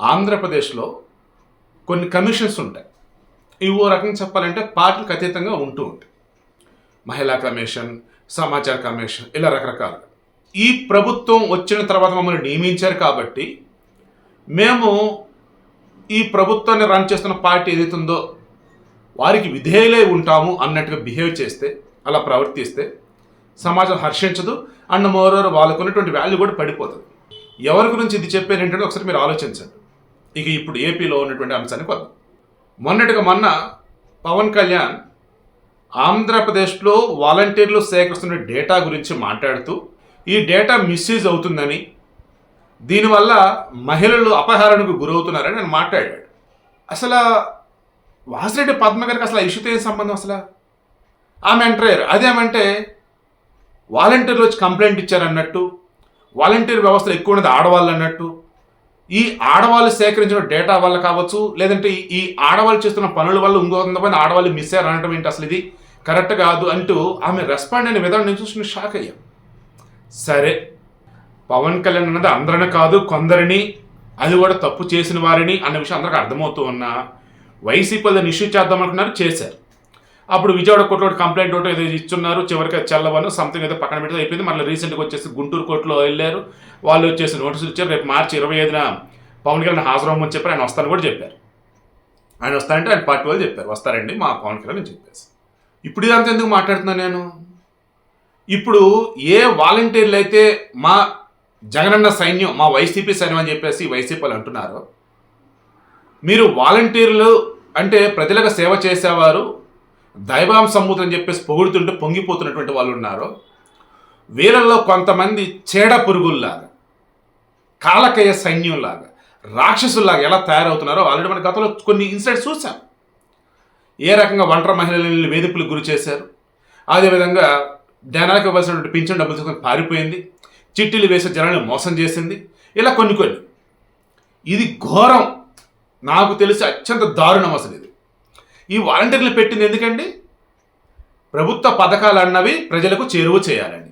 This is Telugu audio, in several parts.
ఆంధ్రప్రదేశ్లో కొన్ని కమిషన్స్ ఉంటాయి. ఇవి ఓ రకంగా చెప్పాలంటే పార్టీలకు అతీతంగా ఉంటూ ఉంటాయి. మహిళా కమిషన్ సమాచార కమిషన్ ఇలా రకరకాలు ఈ ప్రభుత్వం వచ్చిన తర్వాత మమ్మల్ని నియమించారు కాబట్టి మేము ఈ ప్రభుత్వాన్ని రన్ చేస్తున్న పార్టీ ఏదైతే ఉందో వారికి విధేయులై ఉంటాము అన్నట్టుగా బిహేవ్ చేస్తే అలా ప్రవర్తిస్తే సమాజం హర్షించదు అండ్ మోరోవర్ వాళ్ళకున్నటువంటి వాల్యూ కూడా పడిపోతుంది. ఎవరి గురించి ఇది చెప్పారు ఏంటంటే ఒకసారి మీరు ఆలోచించండి. ఇక ఇప్పుడు ఏపీలో ఉన్నటువంటి అంశానికి వద్దాం మొన్నటిగా మొన్న పవన్ కళ్యాణ్ ఆంధ్రప్రదేశ్లో వాలంటీర్లు సేకరిస్తున్న డేటా గురించి మాట్లాడుతూ ఈ డేటా మిస్యూజ్ అవుతుందని దీనివల్ల మహిళలు అపహరణకు గురవుతున్నారని నేను మాట్లాడాడు. అసలు వాసిరెడ్డి పద్మ గారికి అసలు ఇష్యూతో ఏం సంబంధం అసలు? ఆమె ఎంటర్ అదేమంటే వాలంటీర్లు వచ్చి కంప్లైంట్ ఇచ్చారన్నట్టు వాలంటీర్ వ్యవస్థ ఎక్కువ ఉన్నది ఆడవాళ్ళు అన్నట్టు ఈ ఆడవాళ్ళు సేకరించిన డేటా వల్ల కావచ్చు లేదంటే ఈ- ఆడవాళ్ళు చేస్తున్న పనుల వల్ల ఇంకో కొంతమంది ఆడవాళ్ళు మిస్ అయ్యారు అనడం ఏంటి అసలు ఇది? కరెక్ట్ కాదు అంటూ ఆమె రెస్పాండ్ అయిన విధానం నేను చూసి షాక్ అయ్యాం. సరే పవన్ కళ్యాణ్ అన్నది అందరిని కాదు కొందరిని అది కూడా తప్పు చేసిన వారిని అన్న విషయం అందరికీ అర్థమవుతూ ఉన్నా వైసీపీ దాన్ని ఇష్యూ చేద్దాం అనుకున్నారు చేశారు. అప్పుడు విజయవాడ కోర్టులో ఒకటి కంప్లైంట్ ఒకటి ఏదో ఇచ్చున్నారు. చివరికి చల్లవను సంథింగ్ అయితే పక్కన పెడితే అయిపోయింది. మళ్ళీ రీసెంట్గా వచ్చేసి గుంటూరు కోర్టులో వెళ్ళారు. వాళ్ళు వచ్చేసి నోటీసులు ఇచ్చారు. రేపు మార్చి ఇరవై ఐదున పవన్ కళ్యాణ్ హాజరవ్వమని చెప్పారు. ఆయన వస్తారని కూడా చెప్పారు. ఆయన వస్తారంటే ఆయన పార్టీ వాళ్ళు చెప్పారు. వస్తారండి మా పవన్ కళ్యాణ్ అని చెప్పేసి. ఇప్పుడు ఇదంతా ఎందుకు మాట్లాడుతున్నాను నేను? ఇప్పుడు ఏ వాలంటీర్లు అయితే మా జగనన్న సైన్యం మా వైసీపీ సైన్యం అని చెప్పేసి వైసీపీ వాళ్ళు అంటున్నారు మీరు వాలంటీర్లు అంటే ప్రజలకు సేవ చేసేవారు దైవాం సమ్ముతం అని చెప్పేసి పొగుడుతుంటే పొంగిపోతున్నటువంటి వాళ్ళు ఉన్నారు. వీళ్ళల్లో కొంతమంది చీడ పురుగుల్లాగా కాలకయ్య సైన్యంలాగా రాక్షసుల్లాగా ఎలా తయారవుతున్నారో ఆల్రెడీ మన గతంలో కొన్ని ఇన్సిడెంట్స్ చూసాం. ఏ రకంగా ఒంటరి మహిళలను వేధింపులకు గురి చేశారు. అదేవిధంగా జనాలకు ఇవ్వాల్సినటువంటి పింఛన్ డబ్బులు తీసుకొని పారిపోయింది. చిట్టీలు వేసే జనాన్ని మోసం చేసింది. ఇలా కొన్ని కొన్ని. ఇది ఘోరం. నాకు తెలిసి అత్యంత దారుణం అసలు ఇది. ఈ వాలంటీర్లు పెట్టింది ఎందుకండి? ప్రభుత్వ పథకాలు అన్నవి ప్రజలకు చేరువ చేయాలండి.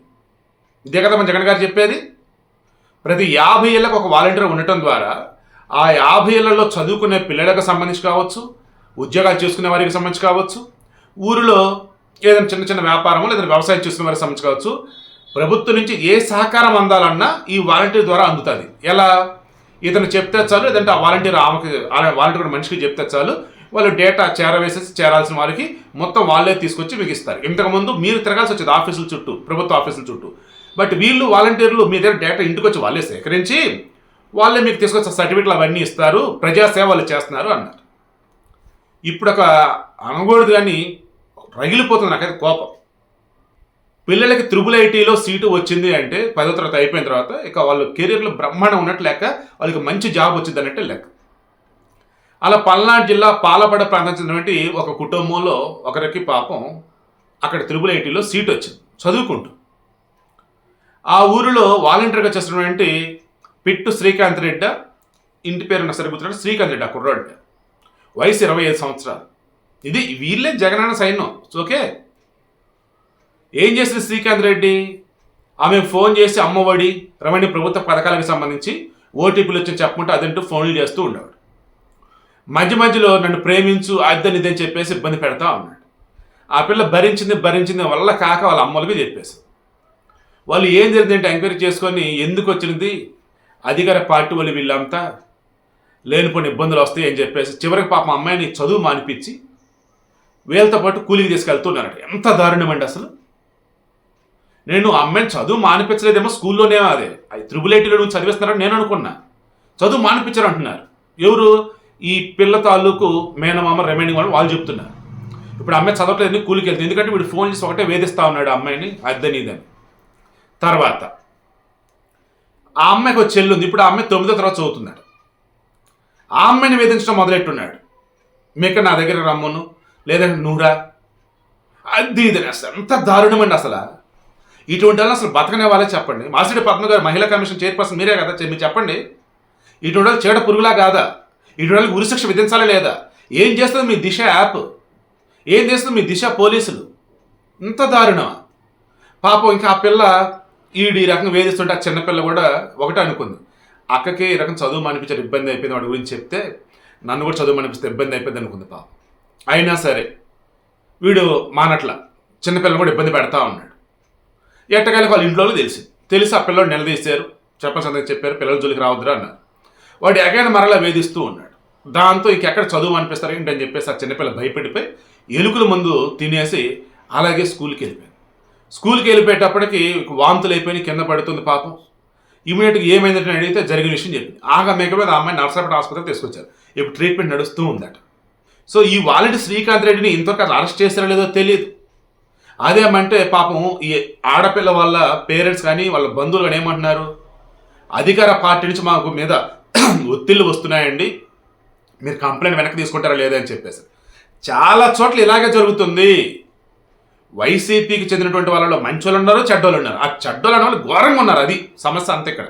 ఇదే కదా మన జగన్ గారు చెప్పేది? ప్రతి యాభై ఏళ్ళకు ఒక వాలంటీర్ ఉండటం ద్వారా ఆ యాభై ఏళ్ళలో చదువుకునే పిల్లలకు సంబంధించి కావచ్చు ఉద్యోగాలు చేసుకునే వారికి సంబంధించి కావచ్చు ఊరిలో ఏదైనా చిన్న చిన్న వ్యాపారము లేదా వ్యవసాయం చేసుకునే వారికి సంబంధించి కావచ్చు ప్రభుత్వం నుంచి ఏ సహకారం అందాలన్నా ఈ వాలంటీర్ ద్వారా అందుతుంది. ఎలా? ఇతను చెప్తే చాలు లేదంటే ఆ వాలంటీర్ ఆమెకి వాలంటీర్ మనిషికి చెప్తే చాలు వాళ్ళు డేటా చేరవేసేసి చేరాల్సిన వారికి మొత్తం వాళ్ళే తీసుకొచ్చి మీకు ఇస్తారు. ఇంతకుముందు మీరు తిరగాల్సి వచ్చేది ఆఫీసుల చుట్టూ ప్రభుత్వ ఆఫీసుల చుట్టూ. బట్ వీళ్ళు వాలంటీర్లు మీ దగ్గర డేటా ఇంటికి వచ్చి వాళ్ళే సేకరించి వాళ్ళే మీకు తీసుకొచ్చి సర్టిఫికెట్లు అవన్నీ ఇస్తారు ప్రజాసేవలు చేస్తున్నారు అన్నారు. ఇప్పుడు ఒక అనకూడదు కానీ రగిలిపోతుంది నాకైతే కోపం. పిల్లలకి త్రిబుల్ ఐటీలో సీటు వచ్చింది అంటే పదో తరగతి అయిపోయిన తర్వాత ఇక వాళ్ళు కెరీర్లో బ్రహ్మాండం ఉన్నట్టు లెక్క వాళ్ళకి మంచి జాబ్ వచ్చింది అన్నట్టు లెక్క. అలా పల్నాడు జిల్లా పాలపడ ప్రాంతం చెందినటువంటి ఒక కుటుంబంలో ఒకరికి పాపం అక్కడ త్రిపుల్ ఐటీలో సీట్ వచ్చింది. చదువుకుంటూ. ఆ ఊరిలో వాలంటీర్గా చేస్తున్నటువంటి పిట్టు శ్రీకాంత్ రెడ్డి ఇంటి పేరు నాకు సరిగుతున్నాడు శ్రీకాంత్ రెడ్డి ఆ కుర్రాడు. వయసు ఇరవై ఐదు సంవత్సరాలు. ఇది వీళ్ళే జగనన్న సైన్యం. ఓకే ఏం చేసింది శ్రీకాంత్ రెడ్డి? ఆమె ఫోన్ చేసి అమ్మఒడి రమణి ప్రభుత్వ పథకాలకు సంబంధించి ఓటీపీలు వచ్చి చెప్పమంటే అదంటూ ఫోన్లు చేస్తూ ఉండేవాడు. మధ్య మధ్యలో నన్ను ప్రేమించు అద్దెని ఇదని చెప్పేసి ఇబ్బంది పెడతా ఉన్నాడు. ఆ పిల్ల భరించింది భరించింది వల్ల కాక వాళ్ళ అమ్మలకి చెప్పేసి వాళ్ళు ఏం జరిగిందంటే ఎంక్వైరీ చేసుకొని ఎందుకు వచ్చినది అధికార పార్టీ వాళ్ళు వీళ్ళంతా లేనిపోయిన ఇబ్బందులు వస్తాయి అని చెప్పేసి చివరికి పాపం అమ్మాయిని చదువు మానిపించి వీళ్ళతో పాటు కూలికి తీసుకెళ్తున్నారట ఎంత దారుణం అండి అసలు. నేను అమ్మాయిని చదువు మానిపించలేదేమో స్కూల్లోనే అదే. అది త్రిబుల్ ఐటీలో నువ్వు చదివిస్తున్నారని నేను అనుకున్నా. చదువు మానిపించారు అంటున్నారు. ఎవరు? ఈ పిల్ల తాలూకు మేనమామ రెమైండింగ్ అని వాళ్ళు చెప్తున్నారు. ఇప్పుడు ఆ అమ్మాయి చదవట్లేదు కూలికి వెళ్తుంది? ఎందుకంటే వీడు ఫోన్ చేసి ఒకటే వేధిస్తా ఉన్నాడు అమ్మాయిని అద్దని ఇదని తర్వాత ఆ అమ్మాయికి ఒక చెల్లి ఉంది. ఇప్పుడు ఆ అమ్మాయి తొమ్మిదో తర్వాత చదువుతున్నాడు. ఆ అమ్మాయిని వేధించడం మొదలెట్టున్నాడు. మీకు నా దగ్గర రమ్మను లేదంటే నూరా అది ఇది అసలు ఎంత దారుణమండి అసలు. ఇటువంటి వాళ్ళు అసలు బతకనే వాళ్ళే చెప్పండి. మాసిడి పద్మ గారు మహిళా కమిషన్ చైర్పర్సన్ మీరే కదా మీరు చెప్పండి. ఇటువంటి వాళ్ళు చీడ పురుగులా కాదా? ఇటువంటి వాళ్ళకి ఉరిశిక్ష విధించాలా లేదా? ఏం చేస్తుంది మీ దిశ యాప్? ఏం చేస్తుంది మీ దిశ పోలీసులు? ఇంత దారుణమా? పాపం ఇంకా ఆ పిల్ల ఈడు ఈ రకంగా వేధిస్తుంటే ఆ చిన్నపిల్ల కూడా ఒకటే అనుకుంది. అక్కకి ఈ రకం చదువు అనిపించారు ఇబ్బంది అయిపోయింది. వాడి గురించి చెప్తే నన్ను కూడా చదువు అనిపిస్తే ఇబ్బంది అయిపోయింది అనుకుంది పాపం. అయినా సరే వీడు మానట్ల చిన్నపిల్లలు కూడా ఇబ్బంది పెడతా ఉన్నాడు. ఎట్టకాయలకు వాళ్ళ ఇంట్లో తెలిసింది. తెలిసి ఆ పిల్లలు నిలదీశారు. చెప్పాల్సిందని చెప్పారు. పిల్లల జోలికి రావద్దురా అన్నారు. వాడు అగైన్ మరలా వేధిస్తూ ఉన్నాడు. దాంతో ఇంకెక్కడ చదువు అనిపిస్తారు ఏంటి అని చెప్పేసి ఆ చిన్నపిల్ల భయపడిపోయి ఎలుకల ముందు తినేసి అలాగే స్కూల్కి వెళ్ళిపోయింది. స్కూల్కి వెళ్ళిపోయేటప్పటికి వాంతులు అయిపోయి కింద పడుతుంది పాపం. ఇమీడియట్గా ఏమైందంటే అని అడిగితే జరిగిన విషయం చెప్పింది. ఆగా మేక మీద ఆ అమ్మాయి నర్సాపేట ఆసుపత్రికి తీసుకొచ్చారు. ఇప్పుడు ట్రీట్మెంట్ నడుస్తూ ఉందట. సో ఈ వాలంటీర్ శ్రీకాంత్ రెడ్డిని ఇంతవరకు అరెస్ట్ చేస్తారో లేదో తెలియదు. అదేమంటే పాపం ఈ ఆడపిల్ల వాళ్ళ పేరెంట్స్ కానీ వాళ్ళ బంధువులు కానీ ఏమంటున్నారు? అధికార పార్టీ నుంచి మాకు మీద ఒత్తిళ్ళు వస్తున్నాయండి. మీరు కంప్లైంట్ వెనక్కి తీసుకుంటారా లేదా అని చెప్పేసి. చాలా చోట్ల ఇలాగే జరుగుతుంది. వైసీపీకి చెందినటువంటి వాళ్ళలో మంచోళ్ళు ఉన్నారు చెడ్డోళ్ళు ఉన్నారు ఆ చెడ్డోళ్ళు అనే వాళ్ళు ఘోరంగా ఉన్నారు అది. సమస్య అంతే ఇక్కడ.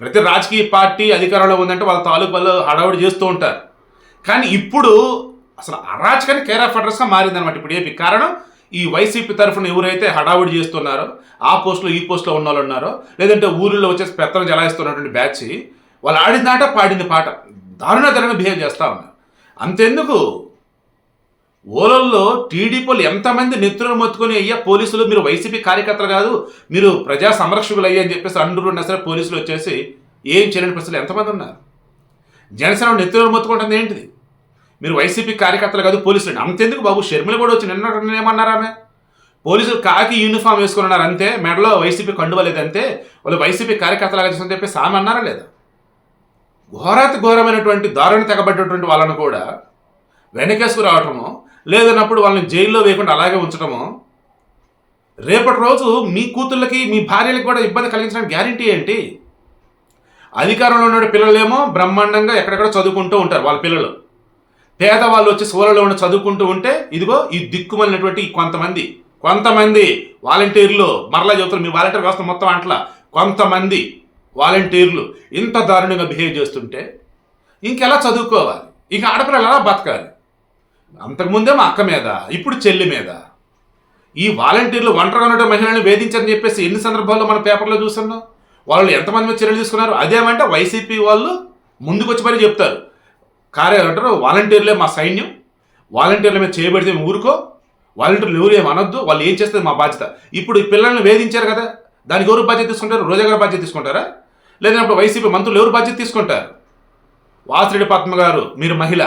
ప్రతి రాజకీయ పార్టీ అధికారంలో ఉందంటే వాళ్ళ తాలూకాలు హడావుడి చేస్తూ ఉంటారు. కానీ ఇప్పుడు అసలు అరాచకాన్ని కేర్ ఆఫ్ అడ్రస్గా మారిందనమాట ఇప్పుడు ఏపీ. కారణం ఈ వైసీపీ తరఫున ఎవరైతే హడావుడి చేస్తున్నారో ఆ పోస్టులో ఈ పోస్టులో ఉన్న వాళ్ళు ఉన్నారో లేదంటే ఊరిలో వచ్చేసి పెత్తనం జలాయిస్తున్నటువంటి బ్యాచ్ వాళ్ళు ఆడింది ఆట పాడింది పాట. దారుణ ధరణ బిహేవ్ చేస్తూ ఉన్నారు. అంతెందుకు? ఓలల్లో టీడీపీలు ఎంతమంది నెత్తులను మొత్తుకొని అయ్యా పోలీసులు మీరు వైసీపీ కార్యకర్తలు కాదు మీరు ప్రజా సంరక్షకులు అయ్యా అని చెప్పేసి అండురున్నా సరే పోలీసులు వచ్చేసి ఏం చేయలేని ప్రశ్నలు ఎంతమంది ఉన్నారు? జనసేన నెత్తులను మొత్తుకుంటుంది ఏంటిది? మీరు వైసీపీ కార్యకర్తలు కాదు పోలీసులు అంతెందుకు బాబు? షర్మిల కూడా వచ్చి నిన్న ఏమన్నారు ఆమె? పోలీసులు కాకి యూనిఫామ్ వేసుకున్నారు అంతే మెడలో వైసీపీ కండువలేదు అంతే వాళ్ళు వైసీపీ కార్యకర్తలు చూసని చెప్పేసి ఆమె అన్నారా లేదా? ఘోరాతి ఘోరమైనటువంటి దారుణ తెగబడ్డటువంటి వాళ్ళను కూడా వెనకేసుకు రావటము లేదన్నప్పుడు వాళ్ళని జైల్లో వేయకుండా అలాగే ఉంచటము రేపటి రోజు మీ కూతుళ్ళకి మీ భార్యలకు కూడా ఇబ్బంది కలిగించడానికి గ్యారంటీ ఏంటి? అధికారంలో ఉన్న పిల్లలేమో బ్రహ్మాండంగా ఎక్కడెక్కడ చదువుకుంటూ ఉంటారు వాళ్ళ పిల్లలు. పేదవాళ్ళు వచ్చి సోలలో ఉన్న చదువుకుంటూ ఉంటే ఇదిగో ఈ దిక్కుమలినటువంటి కొంతమంది కొంతమంది వాలంటీర్లు మరలా చెబుతారు మీ వాలంటీర్ వ్యవస్థ మొత్తం అంట్లా కొంతమంది వాలంటీర్లు ఇంత దారుణంగా బిహేవ్ చేస్తుంటే ఇంకెలా చదువుకోవాలి? ఇంక ఆడపిల్లలు ఎలా బతకాలి? అంతకుముందే మా అక్క మీద ఇప్పుడు చెల్లి మీద. ఈ వాలంటీర్లు ఒంటరిగా ఉండే మహిళలను వేధించారని చెప్పేసి ఎన్ని సందర్భాల్లో మన పేపర్లో చూస్తున్నాం? వాళ్ళు ఎంతమంది మీద చర్యలు తీసుకున్నారు? అదేమంటే వైసీపీ వాళ్ళు ముందుకు వచ్చి మరీ చెప్తారు. కార్యాలంటారు వాలంటీర్లే మా సైన్యం. వాలంటీర్ల మీద చేయబడితే ఊరుకో. వాలంటీర్లు ఎవరు ఏమి అనొద్దు. వాళ్ళు ఏం చేస్తే మా బాధ్యత. ఇప్పుడు ఈ పిల్లల్ని వేధించారు కదా. దానికి ఎవరు బాధ్యత తీసుకుంటారు? రోజా గారు బాధ్యత తీసుకుంటారా? లేదంటే వైసీపీ మంత్రులు ఎవరు బాధ్యత తీసుకుంటారు? వాసిరెడ్డి పద్మ గారు మీరు మహిళ.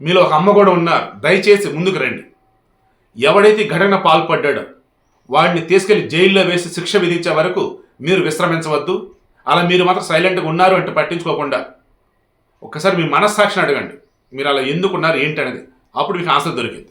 మీలో ఒక అమ్మ కూడా ఉన్నారు. దయచేసి ముందుకు రండి. ఎవడైతే ఘటన పాల్పడ్డాడో వాడిని తీసుకెళ్ళి జైల్లో వేసి శిక్ష విధించే వరకు మీరు విశ్రమించవద్దు. అలా మీరు మాత్రం సైలెంట్గా ఉన్నారు అంటే పట్టించుకోకుండా ఒక్కసారి మీ మనస్సాక్షిని అడగండి. మీరు అలా ఎందుకున్నారు ఏంటి అనేది అప్పుడు మీకు ఆన్సర్ దొరికింది